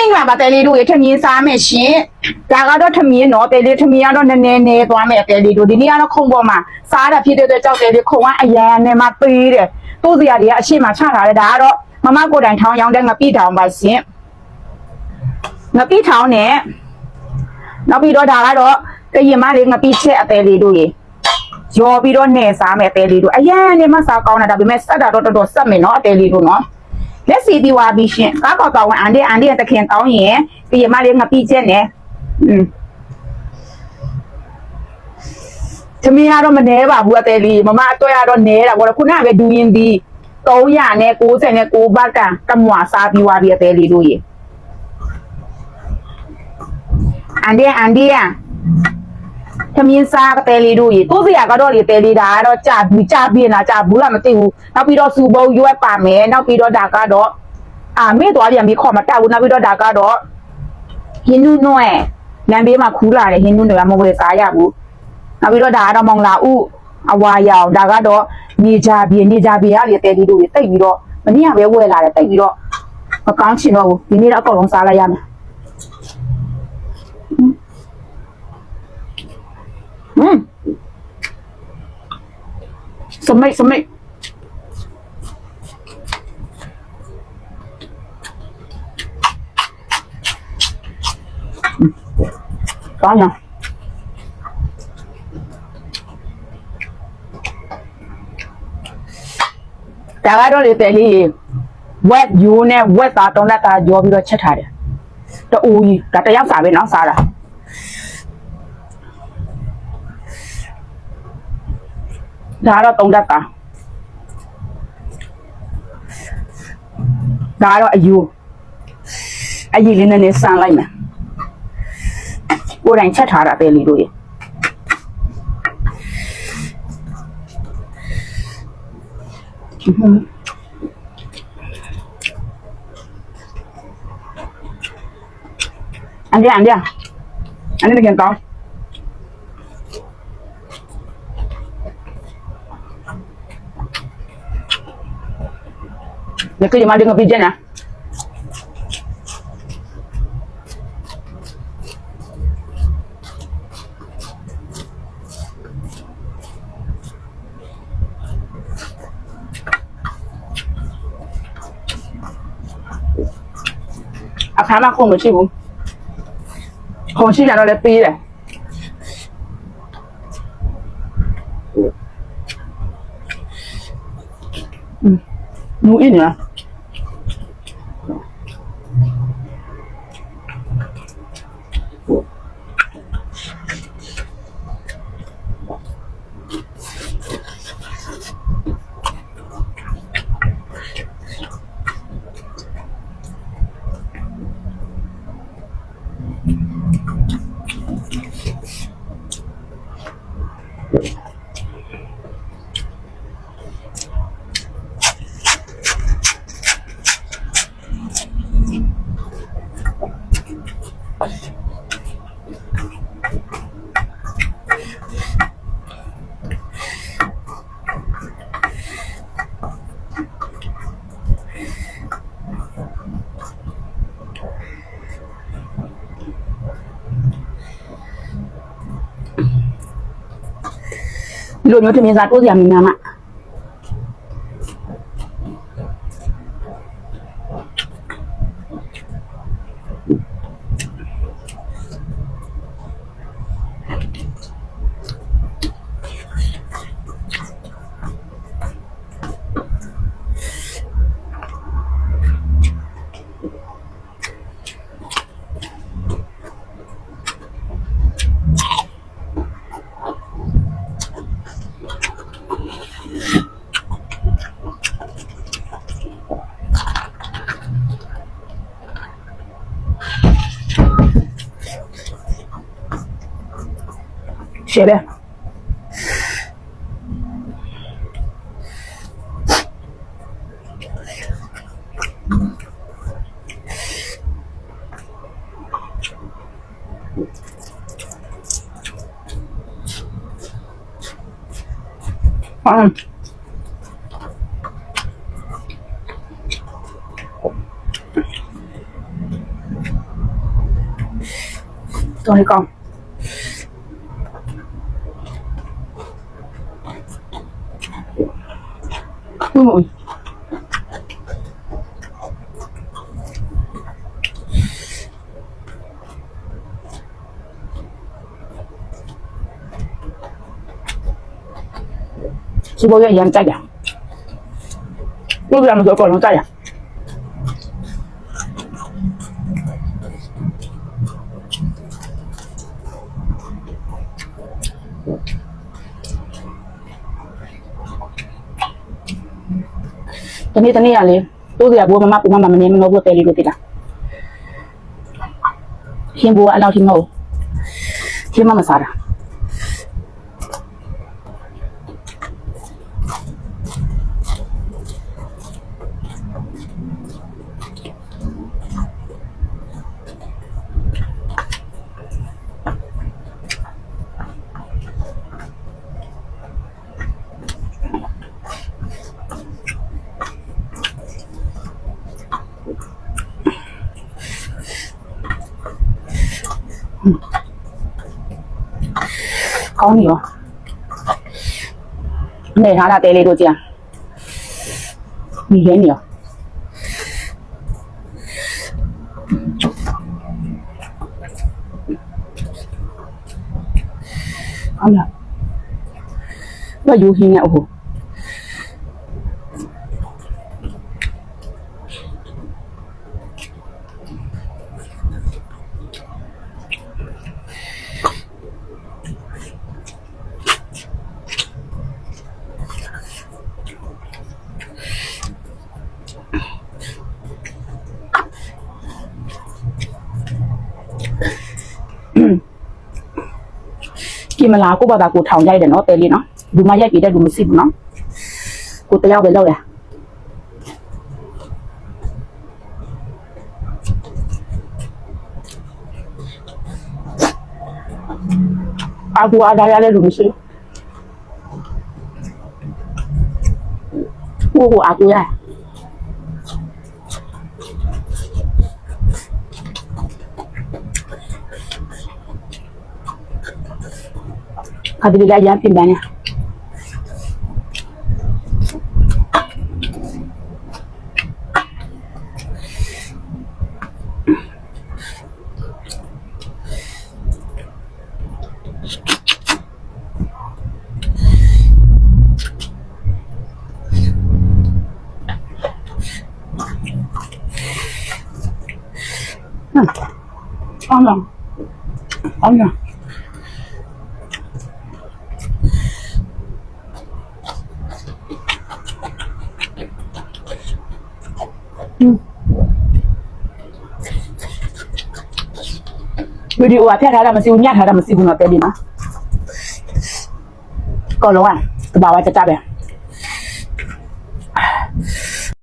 မင်္ဂလာပါတဲလေးတို့ရေထမင်းစားမယ်ရှင်ဒါကတော့ထမင်းနော်တဲလေးထမင်းကတော့နည်းနည်းနည်းသွားမယ်တဲလေးတို့ဒီနေ့ကတော့ခုံပေါ်မှာစားတာဖြစ်တဲ့အတွက်ကြောက်တဲလေးခုံကအရန်နဲ့မှပေးတယ်တိုးစရာတွေကအရှိမချထားတယ်ဒါကတော့မမကိုယ်တိုင်ထောင်းရောင်းတဲ့ငပိထောင်ပါရှင်ငပိထောင်နဲ့နောက်ပြီးတော့ဒါကတော့ကရင်မလေးငပိချက်အတဲလေးတို့ရေရောပြီးတော့နှဲစားမယ်အတဲလေးတို့အရန်နဲ့မှစားကောင်းတာဒါပေမဲ့စက်တာတော့တော်တော်စက်မယ်နော်အတဲလေးတို့နော် လက်စီပြီးွားပြီးရှင်ကားကောက်ကောက်ဝင်အန်ဒီအန်ဒီရဲ့တခင်ကောင်းရင်ပြီးရမလေးငပိချက်နဲ့อืมသမီးကတော့မနှဲပါဘူးအသေးလေးမမအတွက်ကတော့နှဲတာဘောခုနကပဲဒူရင်ဒီ300နဲ့90နဲ့6ဘတ်ကကမွာစားပြီးွားပြီးအသေးလေးတို့ရေအန်ဒီအန်ဒီယာသ မင်းစားကတဲလေးတို့ရေတိုးစရာကတော့လေတဲလေးဒါကတော့ကြာဘူးကြာပြင်းလားကြာဘူးလားမသိဘူးနောက်ပြီးတော့စူပုံရွက်ပါမယ်နောက်ပြီးတော့ဒါကတော့အာမေ့သွားပြန်ပြီးခေါ်မတက်ဘူးနောက်ပြီးတော့ဒါကတော့ဟင်းနူးနွဲ့လမ်းဘေးမှာခူးလာတယ်ဟင်းနူးနွယ်ကမဝယ်စားရဘူးနောက်ပြီးတော့ဒါကတော့မောင်လာဥအဝါရောင်ဒါကတော့နေကြပြေနေကြပြေရလေတဲလေးတို့ရေတိတ်ပြီးတော့မနေ့ကပဲဝယ်လာတယ်တိတ်ပြီးတော့မကောင်းချင်တော့ဘူးဒီနေ့တော့အကုန်လုံးစားလိုက်ရမယ် submit, submit. Quá nhờ. Cả cái đó thì tệ đi, web you nè, web ta trong là ta vô video chết hại. Đó ui, cả ta dám xả bên nó xả rồi. ધારો તો ઊંઘાતા ધારો અયુ અયી લઈને ને સાન લાઈ મે ઓરાઈ છટ થારા બે લીડો એ อันเดียอันเดียอันนี้เป็นเขียนตอง dengan pigeon ah? Akha mà không được chịu không? Không chịu là nó lại pi này. Ừ. Mũi nữa. ဒီလိုမျိုးထမင်းစားတိုးစရာမများမှ 学呗。嗯。跟你讲。嗯。直播间一样，大家。录不了，我们走，搞成这样。 တာတနေ့တနေ့ရလေတိုးစရာဘိုးမမပူမမမနေမလို့ဘိုးတယ်လေးကိုတိတာရှင်ဘိုးကအလောက်ထိမဟုတ်ရှင်မမစားတာ ကောင်းပြီရောနေထားတာတဲလေးတို့ကြည့်မိရဲနေရောဟုတ်လားဘာယူဟင်းနဲ့အိုး ကြည့်မလားကိုဘာသာကိုထောင်ရိုက်တယ်နော်တဲလေးနော်လူမရိုက်ပြတဲ့လူမရှိဘူးနော်ကိုတယောက်ပဲလောက်ရအာကူအားရရတဲ့လူမရှိဘူးဟိုအာကူရ Kadi bir daha yapayım Oh no. Oh no. ဗီဒီယိုကဖျက်ထားတာမရှိဘူးညှထားတာမရှိဘူးတော့တဲပြီနော်ကောလုံးကတဘာဝကြကြပဲ